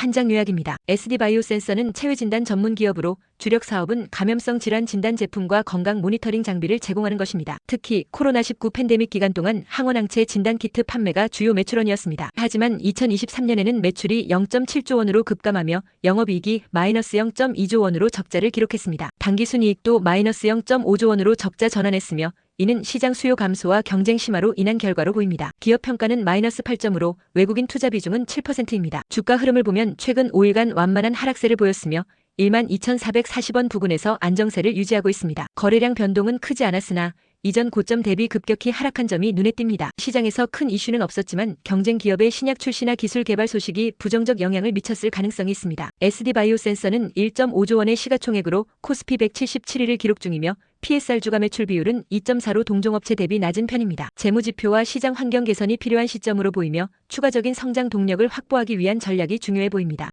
한장 요약입니다. SD바이오 센서는 체외 진단 전문 기업으로 주력 사업은 감염성 질환 진단 제품과 건강 모니터링 장비를 제공하는 것입니다. 특히 코로나19 팬데믹 기간 동안 항원항체 진단 키트 판매가 주요 매출원이었습니다. 하지만 2023년에는 매출이 0.7조 원으로 급감하며 영업이익이 마이너스 0.2조 원으로 적자를 기록했습니다. 당기순이익도 마이너스 0.5조 원으로 적자 전환했으며 이는 시장 수요 감소와 경쟁 심화로 인한 결과로 보입니다. 기업 평가는 마이너스 8점으로 외국인 투자 비중은 7%입니다. 주가 흐름을 보면 최근 5일간 완만한 하락세를 보였으며 12,440원 부근에서 안정세를 유지하고 있습니다. 거래량 변동은 크지 않았으나 이전 고점 대비 급격히 하락한 점이 눈에 띕니다. 시장에서 큰 이슈는 없었지만 경쟁 기업의 신약 출시나 기술 개발 소식이 부정적 영향을 미쳤을 가능성이 있습니다. SD바이오 센서는 1.5조 원의 시가총액으로 코스피 177위를 기록 중이며 PSR 주가 매출 비율은 2.4로 동종업체 대비 낮은 편입니다. 재무지표와 시장 환경 개선이 필요한 시점으로 보이며 추가적인 성장 동력을 확보하기 위한 전략이 중요해 보입니다.